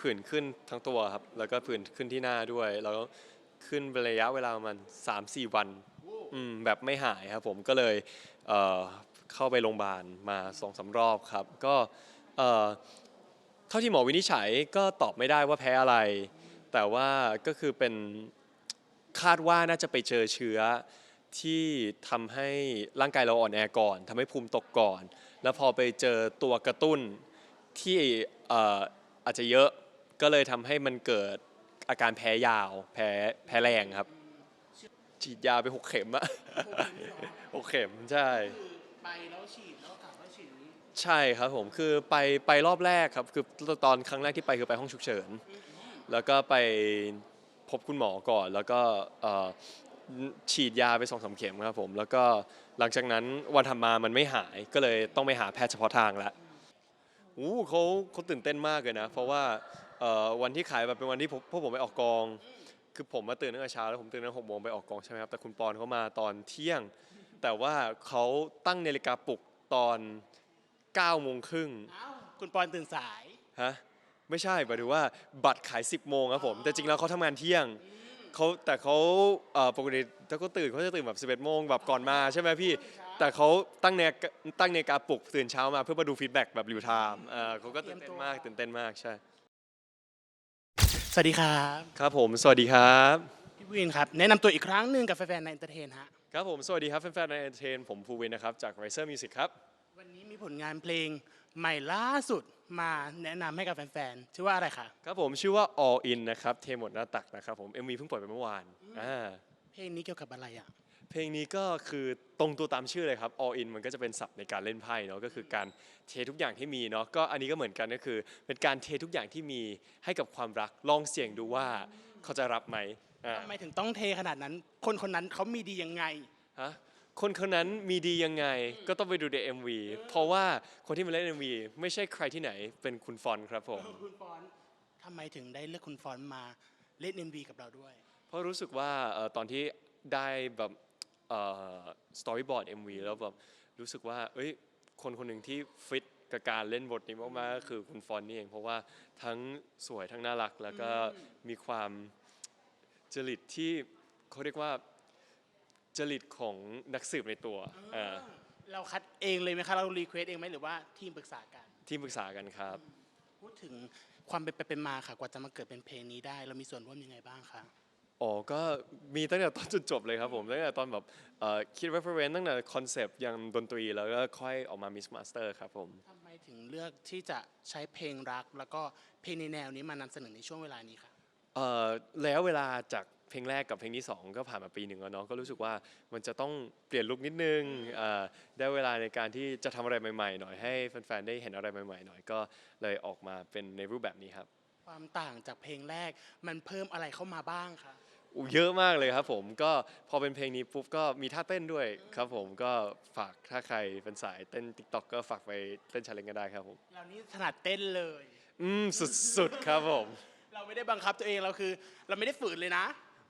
ผื่นขึ้นทั้งตัวครับ แล้วก็ผื่นขึ้นที่หน้าด้วย แล้วก็ขึ้นเป็นระยะเวลาประมาณ3-4 วันอืมแบบไม่หายครับผมก็เลยเอ่อเข้าไปโรงพยาบาลมาสองสารอบครับ ก็เอ่อเท่าที่หมอวินิจฉัยก็ตอบไม่ได้ว่าแพ้อะไร แต่ว่าก็คือเป็นคาดว่าน่าจะไปเจอเชื้อที่ทำให้ร่างกายเราอ่อนแอก่อนทำให้ภูมิตกก่อน แล้วพอไปเจอตัวกระตุ้นที่เอ่ออาจจะเยอะ ก็เลยทำให้มันเกิดอาการแพ้ยาว แพ้แพ้แรงครับ ฉีดยาไปหกเข็มอะหกเข็มใช่ คือไปแล้วฉีดแล้วกลับแล้วฉีดนี้ใช่ครับผมคือไปไปรอบแรกครับ คือตอนครั้งแรกที่ไปคือไปห้องฉุกเฉิน แล้วก็ไปพบคุณหมอก่อน แล้วก็เอ่อฉีดยาไปสองสามเข็มครับผมแล้วก็หลังจากนั้นวันทำมามันไม่หายก็เลยต้องไปหาแพทย์เฉพาะทางแล้วอู้เขาเขาตื่นเต้นมากเลยนะ เพราะว่าเอ่อ วันที่ขายแบบเป็นวันที่ผมพวกผมไปออกกอง คือผมมาตื่นตั้งแต่เช้าแล้วผมตื่นตั้งหกโมงไปออกกองใช่ไหมครับแต่คุณปอนเขามาตอนเที่ยง แต่ว่าเขาตั้งนาฬิกาปลุกตอน9โมงครึ่งอ้าวคุณปอนตื่นสายฮะไม่ใช่หมายถึงว่าบัตรขาย 10โมงครับผมแต่จริงแล้วเขาทำงานเที่ยงเขาแต่เขาเอ่อปกติถ้าเขาตื่นเขาจะตื่นแบบ11โมงแบบก่อนมาใช่ไหมพี่ แต่เขาตั้งเนกตั้งเนกาปลุกตื่นเช้ามาเพื่อมาดูฟีดแบ็กแบบรีวไทม์เอ่อเขาก็ตื่นเต้นมากตื่นเต้นมากใช่ส วัสดีครับครับผม สวัสดีครับ พี่วินครับ แนะนำตัวอีกครั้งหนึ่งกับแฟนๆในเอนเตอร์เทนฮะ ครับผม สวัสดีครับแฟนๆในเอนเตอร์เทนผมภูวินนะครับ จาก Riser Music ครับ วันนี้มีผลงานเพลงใหม่ล่าสุดมาแนะนำให้กับแฟนๆ ชื่อว่าอะไรคะ ครับผมชื่อว่า All In นะครับ เทหมดหน้าตักนะครับผม MV เพิ่งปล่อยไปเมื่อวานอ่าเพลงนี้เกี่ยวกับอะไรอะ เพลงนี้ก็คือตรงตัวตามชื่อเลยครับ all in มันก็จะเป็นศัพท์ในการเล่นไพ่เนาะก็คือการเททุกอย่างที่มีเนาะก็อันนี้ก็เหมือนกันก็คือ เป็นการเททุกอย่างที่มีให้กับความรักลองเสี่ยงดูว่าเขาจะรับไหมอ่าทำไมถึงต้องเทขนาดนั้น คนคนนั้นเขามีดียังไง ฮะคนคนนั้นมีดียังไงก็ต้องไปดูใน MV เพราะว่าคนที่มาเล่น MV ไม่ใช่ใครที่ไหนเป็นคุณฟอนครับผม คุณฟอนต์ทำไมถึงได้เลือกคุณฟอนต์มาเล่น MV กับเราด้วย เพราะรู้สึกว่าเอ่อตอนที่ได้แบบ สตอรี่บอร์ด MV แล้วแบบรู้สึกว่าเอ้ยคนคนหนึ่งที่ฟิตกับการเล่นบทนี้มากๆก็คือคุณฟอนนี่เอง เพราะว่าทั้งสวยทั้งน่ารักแล้วก็มีความจริตที่เขาเรียกว่าจริตของนักสืบในตัวอ่าเราคัดเองเลยไหมคะเรารีเควสเองไหมหรือว่าทีมปรึกษากันที่ปรึกษากันครับ พูดถึงความเป็นไปเป็นมาค่ะกว่าจะมาเกิดเป็นเพลงนี้ได้ เรามีส่วนร่วมยังไงบ้างคะ อ๋อก็มีตั้งแต่ตอนจนจบเลยครับผมตั้งแต่ตอนแบบเอ่อคิด reference ตั้งแต่คอนเซปต์ยังดนตรีแล้วก็ค่อยออกมา mix master ครับผม ทำไมถึงเลือกที่จะใช้เพลงรัก แล้วก็เพลงในแนวนี้มานำเสนอในช่วงเวลานี้ค่ะ เอ่อแล้วเวลาจากเพลงแรกกับเพลงที่ 2 ก็ผ่านมาปีหนึ่งแล้วเนาะก็รู้สึกว่ามันจะต้องเปลี่ยนลุคนิดนึงเอ่อได้เวลาในการที่จะทำอะไรใหม่ๆ หน่อยให้แฟนๆได้เห็นอะไรใหม่ๆ หน่อยก็เลยออกมาเป็นในรูปแบบนี้ครับ ความต่างจากเพลงแรกมันเพิ่มอะไรเข้ามาบ้างคะอู้ เยอะมากเลยครับผมก็พอเป็นเพลงนี้ปุ๊บก็มีท่าเต้นด้วยครับผมก็ฝากถ้าใครเป็นสายเต้น TikTok ก็ฝากไปเต้นชาเลนจ์กันได้ครับผมเรานี่ถนัดเต้นเลย อืมสุดๆครับผม เราไม่ได้บังคับตัวเองเราคือ เราไม่ได้ฝืนเลยนะ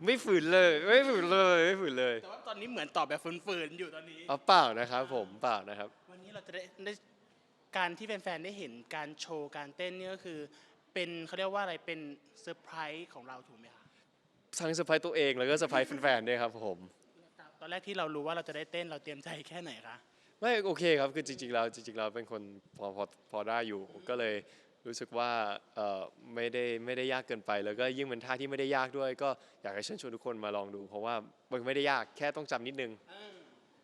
ไม่ฝืนเลยไม่ฝืนเลยไม่ฝืนเลยแต่ว่าตอนนี้เหมือนตอบแบบฝืนๆอยู่ตอนนี้เอาเปล่านะครับผมเปล่านะครับ วันนี้เราจะได้ได้การที่แฟนๆได้เห็นการโชว์การเต้นเนี่ยก็คือ เป็นเขาเรียกว่าอะไรเป็นเซอร์ไพรส์ของเราถูกไหมคะ ทั้งเซอร์ไพรส์ตัวเองแล้วก็เซอร์ไพรส์แฟนๆด้วยครับผมตอนแรกที่เรารู้ว่าเราจะได้เต้นเราเตรียมใจแค่ไหนคะไม่โอเคครับคือจริงๆแล้วจริงๆเราเป็นคนพอพอพอได้อยู่ก็เลยรู้สึกว่าเอ่อไม่ได้ไม่ได้ยากเกินไป แล้วก็ยิ่งเป็นท่าที่ไม่ได้ยากด้วย ก็อยากให้เชิญชวนทุกคนมาลองดู เพราะว่ามันไม่ได้ยากแค่ต้องจำนิดนึงอ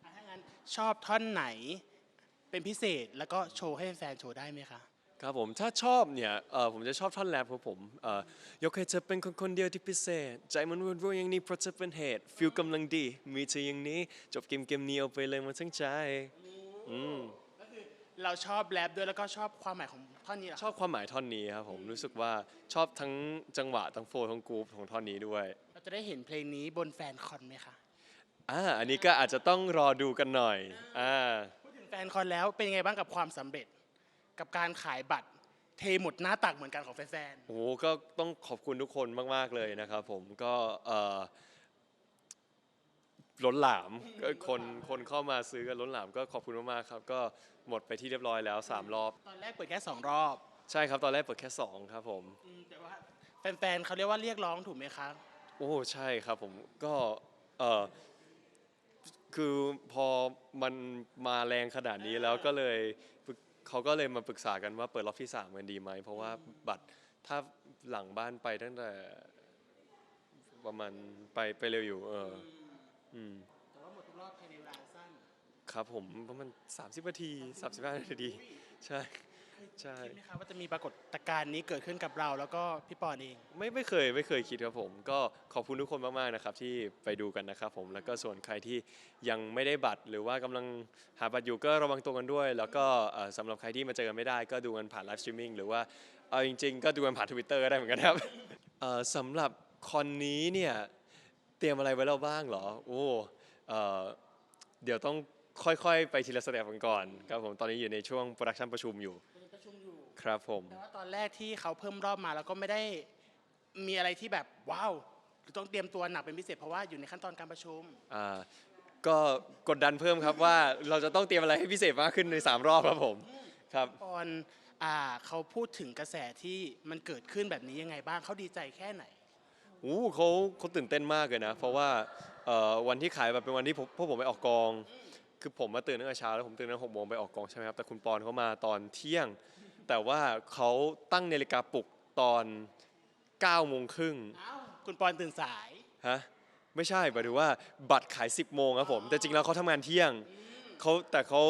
ะถ้างั้นชอบท่อนไหนเป็นพิเศษแล้วก็โชว์ให้แฟนๆโชว์ได้ไหมคะ ครับผมถ้าชอบเนี่ยเอ่อผมจะชอบท่อนแรปของผมเอ่อยกให้เธอเป็นคนคนเดียวที่พิเศษ ใจมันวุ่นวุ่นอย่างนี้เพราะเธอเป็นเหตุฟิลกำลังดี มีเธออย่างนี้ จบเกมเกมนี้เอาไปเลยมันทั้งใจอืมก็คือเราชอบแรปด้วยแล้วก็ชอบความหมายของท่อนนี้เหรอชอบความหมายท่อนนี้ครับผมรู้สึกว่าชอบทั้งจังหวะทั้งโฟล์ทั้งกรุ๊ปของท่อนนี้ด้วยเราจะได้เห็นเพลงนี้บนแฟนคอนไหมคะอ่าอันนี้ก็อาจจะต้องรอดูกันหน่อยอ่าพูดถึงแฟนคอนแล้วเป็นยังไงบ้างกับความสำเร็จ กับการขายบัตรเทหมดหน้าตักเหมือนกันของแฟนโอ้โหก็ต้องขอบคุณทุกคนมาก ๆ เลยนะครับผมก็เอ่อล้นหลามก็คนคนเข้ามาซื้อกันล้นหลามก็ขอบคุณมากๆครับ ก็หมดไปที่เรียบร้อยแล้ว 3 รอบ ๆตอนแรกเปิดแค่สองรอบใช่ครับตอนแรกเปิดแค่ 2 ครับผม อืมแต่ว่าแฟนๆเขาเรียกว่าเรียกร้องถูกไหมคะโอ้ใช่ครับผมก็เออคือพอมันมาแรงขนาดนี้แล้วก็เลยปรึก เขาก็เลยมาปรึกษากันว่าเปิดรอบที่3มันดีไหมเพราะว่าบัตรถ้าหลังบ้านไปตั้งแต่ประมาณไปไปเร็วอยู่ เออ อืมแต่ว่าหมดทุกรอบภายในเวลาสั้น ครับผมประมาณ30นาที35นาที ใช่ ใช่ คิดไหมคะว่าจะมีปรากฏการณ์นี้เกิดขึ้นกับเราแล้วก็พี่ปอนเอง ไม่ไม่เคยไม่เคยคิดครับผม ก็ขอบคุณทุกคนมากๆนะครับที่ไปดูกันนะครับผมแล้วก็ส่วนใครที่ยังไม่ได้บัตร หรือว่ากำลังหาบัตรอยู่ก็ระวังตัวกันด้วย แล้วก็เอ่อสำหรับใครที่มาเจอกันไม่ได้ก็ดูกันผ่านไลฟ์สตรีมมิ่งหรือว่าเอาจริง ๆ ก็ดูกันผ่านทวิตเตอร์ก็ได้เหมือนกันครับเอ่อสำหรับคอนนี้เนี่ยเตรียมอะไรไว้แล้วบ้างเหรอโอ้เอ่อเดี๋ยวต้องค่อยๆ ไปทีละสเต็ปกันก่อนครับผมตอนนี้อยู่ในช่วงโปรดักชันประชุมอยู่ประชุมอยู่ ครับผม แต่ว่าตอนแรกที่เขาเพิ่มรอบมาแล้วก็ไม่ได้มีอะไรที่แบบว้าวหรือต้องเตรียมตัวหนักเป็นพิเศษเพราะว่าอยู่ในขั้นตอนการประชุม อ่า ก็กดดันเพิ่มครับว่าเราจะต้องเตรียมอะไรให้พิเศษมากขึ้นใน 3 รอบครับผม ครับปอนอ่าเขาพูดถึงกระแสที่มันเกิดขึ้นแบบนี้ยังไงบ้างเขาดีใจแค่ไหน อู้เขาเขาตื่นเต้นมากเลยนะ เพราะว่าเอ่อวันที่ขายแบบเป็นวันที่ผมพวกผมไปออกกอง คือผมมาตื่นตั้งแต่เช้าแล้วผมตื่นตั้งหกโมงไปออกกองใช่ไหมครับแต่คุณปอนเขามาตอนเที่ยง แต่ว่าเขาตั้งนาฬิกาปลุกตอน9โมงครึ่งอ้าวคุณปอนตื่นสาย ฮะไม่ใช่หมายถึงว่าบัตรขาย 10โมงครับผมแต่จริงแล้วเขาทำงานเที่ยงเขาแต่เขา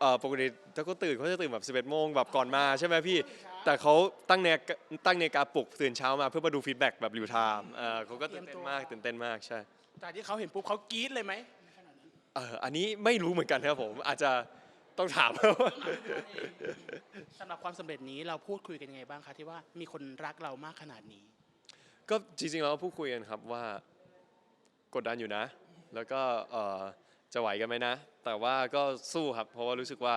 เอ่อปกติถ้าเขาตื่นเขาจะตื่นแบบ11โมงแบบก่อนมาใช่ไหมพี่ แต่เขาตั้งเนกตั้งเนกาปลุกตื่นเช้ามาเพื่อมาดูฟีดแบ็กแบบรีวไทม์เออเขาก็ตื่นเต้นมากตื่นเต้นมากใช่แต่ที่เขาเห็นปุ๊บเขากรี๊ดเลยไหมเอออันนี้ไม่รู้เหมือนกันครับผมอาจจะ ต้องถามสำหรับความสำเร็จนี้เราพูดคุยกันยังไงบ้างคะที่ว่ามีคนรักเรามากขนาดนี้ ก็จริงๆแล้วพูดคุยกันครับว่ากดดันอยู่นะ แล้วก็เอ่อจะไหวกันไหมนะ แต่ว่าก็สู้ครับ เพราะว่ารู้สึกว่า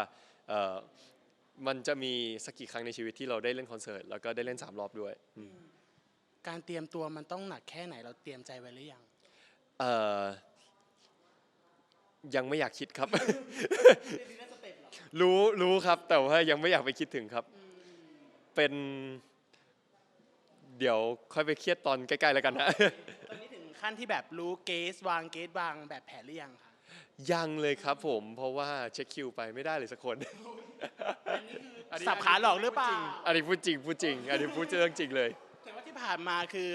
เอ่อมันจะมีสักกี่ครั้งในชีวิตที่เราได้เล่นคอนเสิร์ตแล้วก็ได้เล่นสามรอบด้วยอืมการเตรียมตัวมันต้องหนักแค่ไหนเราเตรียมใจไว้หรือยัง เอ่อยังไม่อยากคิดครับ รู้รู้ครับแต่ว่ายังไม่อยากไปคิดถึงครับ เป็น เดี๋ยวค่อยไปเครียดตอนใกล้ๆแล้วกันนะตอนนี้ถึงขั้นที่แบบรู้เกสวางเกสวางแบบแผนหรือยังคะยังเลยครับ ผมเพราะว่าเช็คคิวไปไม่ได้เลยสักคน อันนี้สับขาหลอกหรือเปล่าอันนี้พูดจริงพูดจริง อันนี้พูดเรื่องจริงเลย แต่ว่าที่ผ่านมาคือ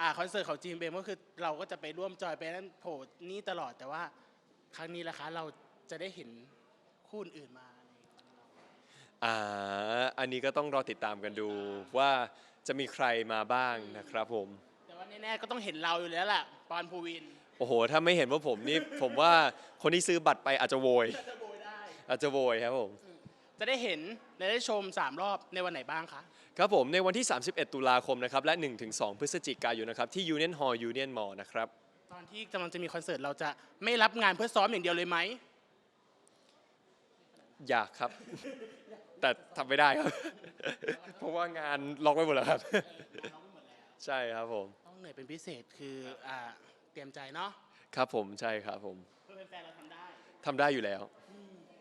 อ่าคอนเสิร์ตของจีมเบมก็คือเราก็จะไปร่วมจอยไปนั่นโผล่นี่ตลอดแต่ว่า ครั้งนี้ละคะเราจะได้เห็น คู่อื่นๆมาอ่าอันนี้ก็ต้องรอติดตามกันดูว่าจะมีใครมาบ้างนะครับผม แต่ว่าแน่ๆก็ต้องเห็นเราอยู่แล้วล่ะปอนภูวินโอ้โห ถ้าไม่เห็นว่าผมนี่ ผมว่าคนที่ซื้อบัตรไปอาจจะโวย จะโบยได้อาจจะโวยครับผม จะได้เห็นและได้ชม 3 รอบในวันไหนบ้างคะ ครับผมในวันที่ 31 ตุลาคมนะครับ และ 1-2 พฤศจิกายนนะครับ ที่ Union Hall Union Mall นะครับ ตอนที่กำลังจะมีคอนเสิร์ตเราจะไม่รับงานเพื่อซ้อมอย่างเดียวเลยไหม อยากครับ แต่ทำไม่ได้ครับ เพราะว่างานล็อกไว้หมดแล้วครับ ใช่ครับผม ต้องเหนื่อยเป็นพิเศษคืออ่าเตรียมใจเนาะครับผมใช่ครับผมเพื่อแฟนๆเราทำได้ทำได้อยู่แล้ว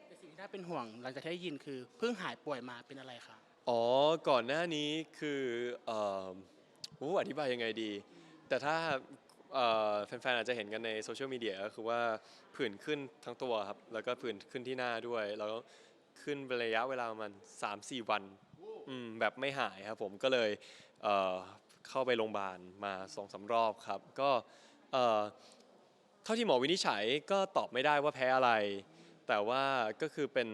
แต่สิ่งที่น่าเป็นห่วงหลังจากที่ได้ยินคือเพิ่งหายป่วยมาเป็นอะไรคะอ๋อ ก่อนหน้านี้คือเอ่อโอ้อธิบายยังไงดี แต่ถ้าเอ่อ แฟนๆอาจจะเห็นกันในโซเชียลมีเดียก็คือว่าผื่นขึ้นทั้งตัวครับแล้วก็ผื่นขึ้นที่หน้าด้วย แล้วขึ้นเป็นระยะเวลาประมาณ3-4 วันอืมแบบไม่หายครับผมก็เลยเอ่อเข้าไปโรงพยาบาลมาสองสารอบครับ ก็เอ่อเท่าที่หมอวินิจฉัยก็ตอบไม่ได้ว่าแพ้อะไร แต่ว่าก็คือเป็น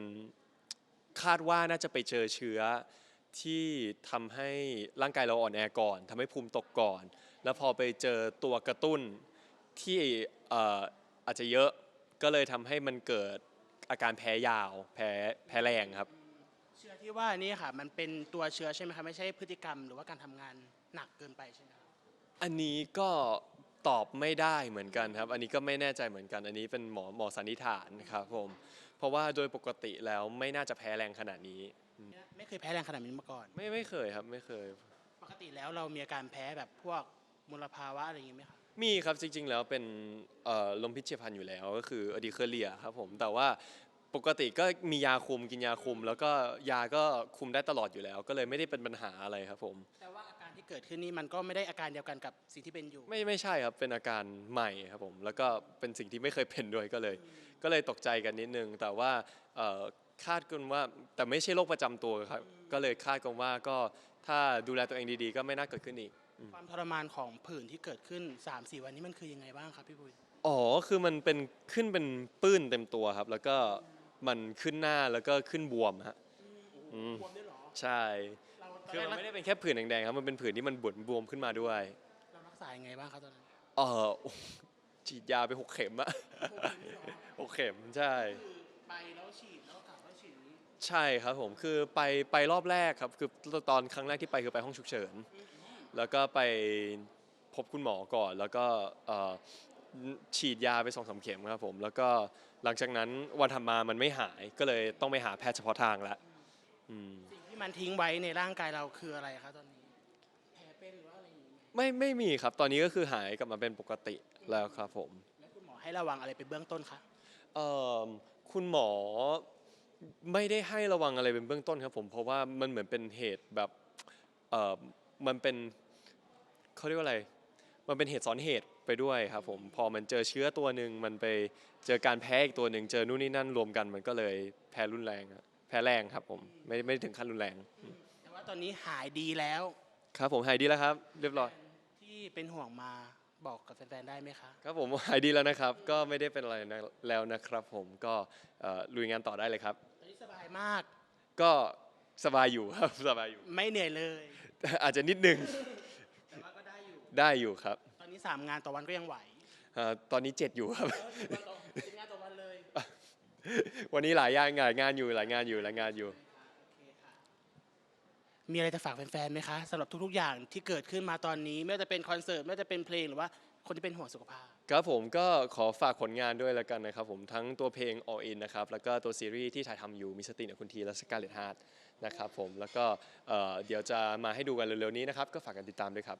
คาดว่าน่าจะไปเจอเชื้อที่ทำให้ร่างกายเราอ่อนแอก่อนทำให้ภูมิตกก่อน แล้วพอไปเจอตัวกระตุ้นที่เอ่ออาจจะเยอะก็เลยทำให้มันเกิดอาการแพ้ยาวแพ้แพ้แรงครับ เชื้อที่ว่านี่ค่ะมันเป็นตัวเชื้อใช่ไหมคะไม่ใช่พฤติกรรมหรือว่าการทำงานหนักเกินไปใช่ไหมคะอันนี้ก็ตอบไม่ได้เหมือนกันครับ อันนี้ก็ไม่แน่ใจเหมือนกัน อันนี้เป็นหมอหมอสันนิษฐานครับผม เพราะว่าโดยปกติแล้วไม่น่าจะแพ้แรงขนาดนี้ ไม่เคยแพ้แรงขนาดนี้มาก่อน ไม่ไม่เคยครับไม่เคย ปกติแล้วเรามีอาการแพ้แบบพวก มลภาวะอะไรอย่างงี้ไหมคะมีครับจริง ๆ แล้วเป็นเอ่อลมพิษเฉียบพลันอยู่แล้วก็คืออดีเคอเรียครับผมแต่ว่าปกติก็มียาคุมกินยาคุม แล้วก็ยาก็คุมได้ตลอดอยู่แล้ว ก็เลยไม่ได้เป็นปัญหาอะไรครับผมแต่ว่าอาการที่เกิดขึ้นนี่มันก็ไม่ได้อาการเดียวกันกับสิ่งที่เป็นอยู่ ไม่ไม่ใช่ครับเป็นอาการใหม่ครับผมแล้วก็เป็นสิ่งที่ไม่เคยเป็นด้วยก็เลย ก็เลยตกใจกันนิดนึง แต่ว่าเอ่อคาดกันว่าแต่ไม่ใช่โรคประจำตัวครับก็เลยคาดกันว่าก็ถ้าดูแลตัวเองดีๆ ก็ไม่น่าเกิดขึ้นอีก ความทรมานของผื่นที่เกิดขึ้น3-4วันนี้มันคือยังไงบ้างครับพี่ปุ้ยอ๋อคือมันเป็นขึ้นเป็นปื้นเต็มตัวครับ แล้วก็มันขึ้นหน้าแล้วก็ขึ้นบวมฮะอืมบวมด้วยเหรอใช่เราตอนคือแรกมันไม่ได้เป็นแค่ผื่นแดงๆครับมันเป็นผื่นที่มันบวมบวมขึ้นมาด้วยเรารักษายังไงบ้างครับตอนนั้นเออฉีดยาไปหกเข็มอะหกเข็มใช่คือไปแล้วฉีดแล้วกลับแล้วฉีดอย่างนี้ใช่ครับผมคือไปไปรอบแรกครับ คือตอนครั้งแรกที่ไปคือไปห้องฉุกเฉิน แล้วก็ไปพบคุณหมอก่อน แล้วก็เอ่อฉีดยาไปสองสามเข็มครับผมแล้วก็หลังจากนั้นวันถัดมามันไม่หายก็เลยต้องไปหาแพทย์เฉพาะทางแล้วอืมสิ่งที่มันทิ้งไว้ในร่างกายเราคืออะไรครับตอนนี้แผลเป็นหรือว่าอะไรอย่างนี้ไหมไม่ไม่มีครับ ตอนนี้ก็คือหายกลับมาเป็นปกติแล้วครับผมแล้วคุณหมอให้ระวังอะไรไปเบื้องต้นคะเอ่อคุณหมอไม่ได้ให้ระวังอะไรเป็นเบื้องต้นครับผมเพราะว่ามันเหมือนเป็นเหตุแบบเอ่อมันเป็น เขาเรียกว่าอะไร มันเป็นเหตุซ้อนเหตุไปด้วยครับผมพอมันเจอเชื้อตัวหนึ่งมันไปเจอการแพ้อีกตัวหนึ่งเจอนู่นนี่นั่นรวมกันมันก็เลยแพ้รุนแรงอะแพ้แรงครับผมไม่ไม่ถึงขั้นรุนแรง แต่ว่าตอนนี้หายดีแล้ว ครับผมหายดีแล้วครับ เรียบร้อย ที่เป็นห่วงมาบอกกับแฟนๆได้ไหมคะ ครับผมหายดีแล้วนะครับ ก็ไม่ได้เป็นอะไรนะแล้วนะครับผมก็เอ่อลุยงานต่อได้เลยครับ ตอนนี้สบายมาก ก็สบายอยู่ครับ สบายอยู่ ไม่เหนื่อยเลย อาจจะนิดนึงแต่ว่าก็ ได้อยู่ได้อยู่ครับตอนนี้ 3 งานต่อวันก็ยังไหวเอ่อตอนนี้เจ็ดอยู่ครับเออถือว่าต่อเป็นงานต่อวันเลยวันนี้หลายอย่างหลายงานอยู่หลายงานอยู่หลายงานอยู่โอเคค่ะมีอะไรจะฝากแฟนๆไหมคะสำหรับทุกๆ อย่างที่เกิดขึ้นมาตอนนี้ ไม่ว่าจะเป็นคอนเสิร์ตไม่ว่าจะเป็นเพลงหรือว่าคนที่เป็นห่วงสุขภาพ ครับผมก็ขอฝากผลงานด้วยแล้วกันนะครับผมทั้งตัวเพลง All In นะครับแล้วก็ตัวซีรีส์ที่ถ่ายทำอยู่มีสติในคุณทีและสกาเลตฮาร์ดนะครับผมแล้วก็เอ่อเดี๋ยวจะมาให้ดูกันเร็วๆนี้นะครับก็ฝากกันติดตามด้วยครับ